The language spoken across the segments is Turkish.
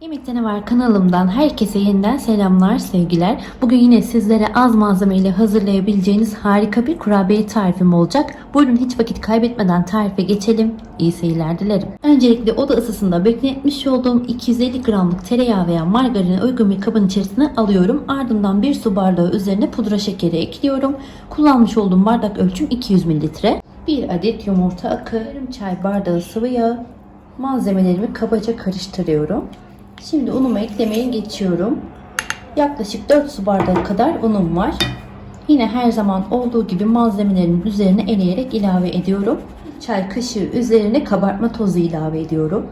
Yemekte ne kanalımdan herkese yeniden selamlar sevgiler. Bugün yine sizlere az malzeme ile hazırlayabileceğiniz harika bir kurabiye tarifim olacak. Buyurun hiç vakit kaybetmeden tarife geçelim. İyi seyirler dilerim. Öncelikle oda ısısında bekletmiş olduğum 250 gramlık tereyağı veya margarini uygun bir kabın içerisine alıyorum. Ardından bir su bardağı üzerine pudra şekeri ekliyorum. Kullanmış olduğum bardak ölçüm 200 mililitre. 1 adet yumurta akı, yarım çay bardağı sıvı yağ, malzemelerimi kabaca karıştırıyorum. Şimdi unumu eklemeye geçiyorum. Yaklaşık 4 su bardağı kadar unum var. Yine her zaman olduğu gibi malzemelerimin üzerine eleyerek ilave ediyorum. Çay kaşığı üzerine kabartma tozu ilave ediyorum.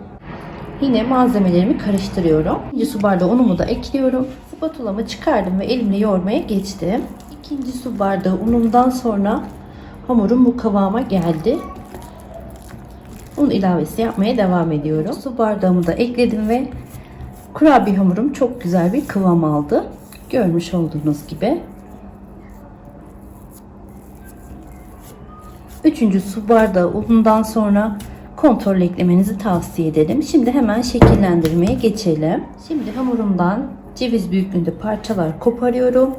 Yine malzemelerimi karıştırıyorum. İkinci su bardağı unumu da ekliyorum. Spatulamı çıkardım ve elimle yoğurmaya geçtim. İkinci su bardağı unumdan sonra hamurum bu kıvama geldi. Un ilavesi yapmaya devam ediyorum. Su bardağımı da ekledim ve kurabiye hamurum çok güzel bir kıvam aldı. Görmüş olduğunuz gibi. Üçüncü su bardağı unundan sonra kontrol eklemenizi tavsiye ederim. Şimdi hemen şekillendirmeye geçelim. Şimdi hamurumdan ceviz büyüklüğünde parçalar koparıyorum.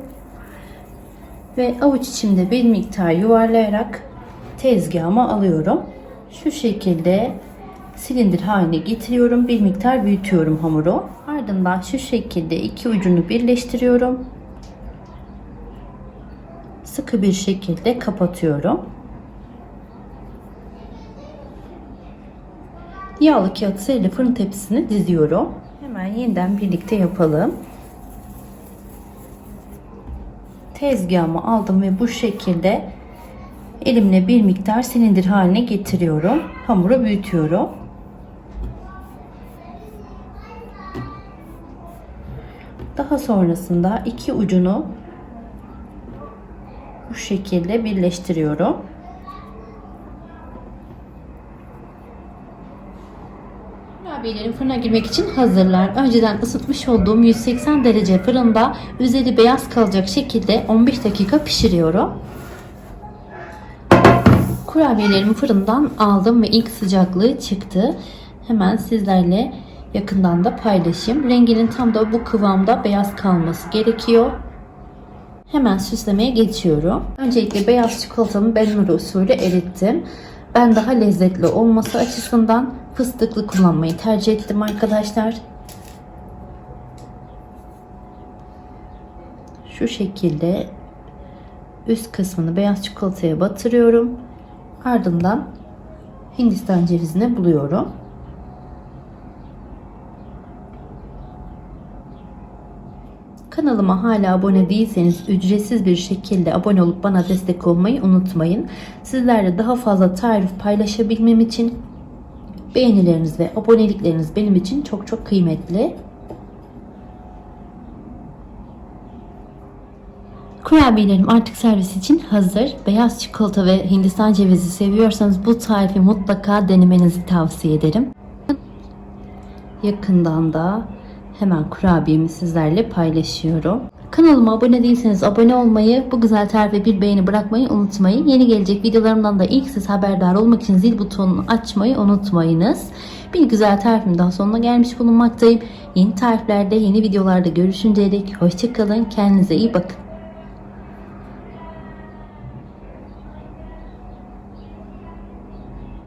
Ve avuç içimde bir miktar yuvarlayarak tezgahıma alıyorum. Şu şekilde silindir haline getiriyorum. Bir miktar büyütüyorum hamuru. Ardından şu şekilde iki ucunu birleştiriyorum. Sıkı bir şekilde kapatıyorum. Yağlı kağıt seriyle fırın tepsisine diziyorum. Hemen yeniden birlikte yapalım. Tezgahımı aldım ve bu şekilde elimle bir miktar silindir haline getiriyorum. Hamuru büyütüyorum. Daha sonrasında iki ucunu bu şekilde birleştiriyorum. Kurabiyelerin fırına girmek için hazırlar. Önceden ısıtmış olduğum 180 derece fırında üzeri beyaz kalacak şekilde 15 dakika pişiriyorum. Kurabiyelerimi fırından aldım ve ilk sıcaklığı çıktı. Hemen sizlerle yakından da paylaşayım. Renginin tam da bu kıvamda beyaz kalması gerekiyor. Hemen süslemeye geçiyorum. Öncelikle beyaz çikolatamı benmari usulü erittim. Ben daha lezzetli olması açısından fıstıklı kullanmayı tercih ettim arkadaşlar. Şu şekilde üst kısmını beyaz çikolataya batırıyorum. Ardından Hindistan cevizine buluyorum. Kanalıma hala abone değilseniz ücretsiz bir şekilde abone olup bana destek olmayı unutmayın. Sizlerle daha fazla tarif paylaşabilmem için beğenileriniz ve abonelikleriniz benim için çok çok kıymetli. Kurabiyelerim artık servis için hazır. Beyaz çikolata ve Hindistan cevizi seviyorsanız bu tarifi mutlaka denemenizi tavsiye ederim. Yakından da hemen kurabiyemi sizlerle paylaşıyorum. Kanalıma abone değilseniz abone olmayı, bu güzel tarife bir beğeni bırakmayı unutmayın. Yeni gelecek videolarımdan da ilk siz haberdar olmak için zil butonunu açmayı unutmayınız. Bir güzel tarifim daha sonuna gelmiş bulunmaktayım. Yeni tariflerde, yeni videolarda görüşünceye dek hoşçakalın. Kendinize iyi bakın.